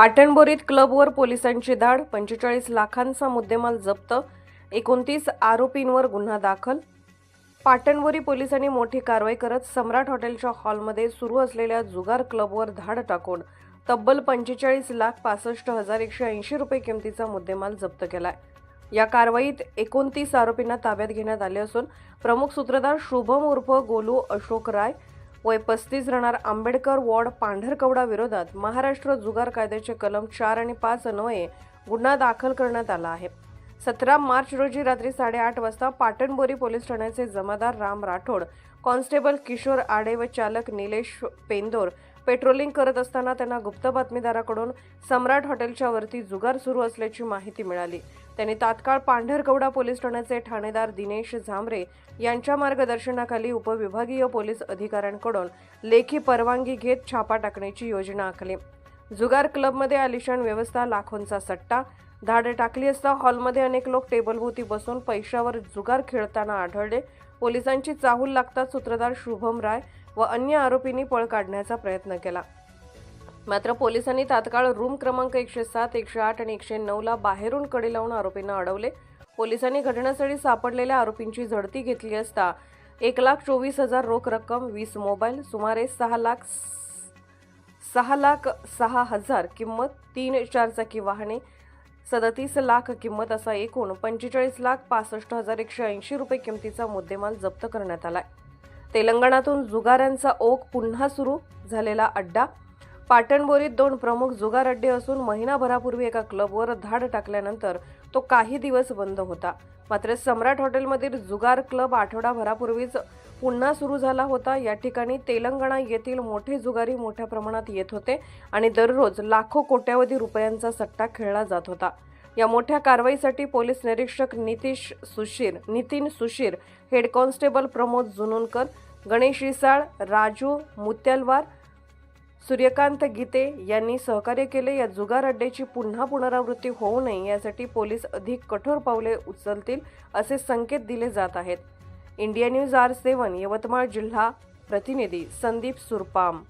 पाटणबोरीत क्लबवर पोलिसांची धाड पंचेचाळीस लाखांचा मुद्देमाल जप्त एकोणतीस आरोपींवर गुन्हा दाखल. पाटणबोरी पोलिसांनी मोठी कारवाई करत सम्राट हॉटेलच्या हॉलमध्ये सुरू असलेल्या जुगार क्लबवर धाड टाकून तब्बल पंचेचाळीस लाख पासष्ट हजार एकशे ऐंशी रुपये किमतीचा मुद्देमाल जप्त केलाय. या कारवाईत एकोणतीस आरोपींना ताब्यात घेण्यात आले असून प्रमुख सूत्रधार शुभम उर्फ गोलू अशोक राय वय पस्तीस राहणार आंबेडकर वॉर्ड पांढरकवडा विरोधात महाराष्ट्र जुगार कायद्याचे कलम चार आणि पाच अन्वये गुन्हा दाखल करण्यात आला आहे. सतरा मार्च रोजी रात्री साडेआठ वाजता पाटणबोरी पोलीस ठाण्याचे जमादार राम राठोड कॉन्स्टेबल किशोर आडे व चालक निलेश पेंदोर पेट्रोलिंग करत असताना त्यांना गुप्त बातमीदाराकडून सम्राट हॉटेलच्या वरती जुगार सुरू असल्याची माहिती मिळाली. त्यांनी तात्काळ पांढरकवडा पोलीस ठाण्याचे ठाणेदार दिनेश झांबरे यांच्या मार्गदर्शनाखाली उपविभागीय पोलीस अधिकाऱ्यांकडून लेखी परवानगी घेत छापा टाकण्याची योजना आखली. जुगार क्लबमध्ये आलिशान व्यवस्था लाखोंचा सट्टा धाड टाकली असता हॉलमध्ये अनेक लोक टेबलभोवती बसून पैशावर जुगार खेळताना आढळले. पोलिसांची चाहूल लागताच सूत्रधार शुभम राय व अन्य आरोपींनी पळ काढण्याचा प्रयत्न केला. मात्र पोलिसांनी तात्काळ रूम क्रमांक एकशे सात एकशे आठ आणि एकशे नऊला बाहेरून कडी लावून आरोपींना अडवले. पोलिसांनी घटनास्थळी सापडलेल्या आरोपींची झडती घेतली असता एक लाख चोवीस हजार रोख रक्कम वीस मोबाईल सुमारे सहा लाख सहा लाख सहा हजार किंमत तीन चारचाकी वाहने सदतीस लाख किंमत असा एकूण पंचेचाळीस लाख पासष्ट हजार एकशे ऐंशी रुपये किमतीचा मुद्देमाल जप्त करण्यात आलाय. तेलंगणातून जुगाऱ्यांचा ओघ पुन्हा सुरू झालेला अड्डा पाटणबोरीत दोन प्रमुख जुगार अड्डे असून महिनाभरापूर्वी एका क्लबवर धाड टाकल्यानंतर तो काही दिवस बंद होता. मात्र सम्राट हॉटेलमधील जुगार क्लब आठवडाभरापूर्वीच पुन्हा सुरू झाला होता. या ठिकाणी तेलंगणा येथील मोठे जुगारी मोठ्या प्रमाणात येत होते आणि दररोज लाखो कोट्यावधी रुपयांचा सट्टा खेळला जात होता. या मोठ्या कारवाईसाठी पोलीस निरीक्षक नितीश सुशीर नितीन सुशीर हेड कॉन्स्टेबल प्रमोद जुनूनकर गणेश रिसाळ राजू मुत्यालवार सूर्यकांत गीते यांनी सहकार्य केले. या जुगार अड्ड्याची पुन्हा पुनरावृत्ती होऊ नये यासाठी पोलीस अधिक कठोर पावले उचलतील असे संकेत दिले जात आहेत. India news R seven Yavatmal जिल्हा प्रतिनिधी संदीप सुरपाम.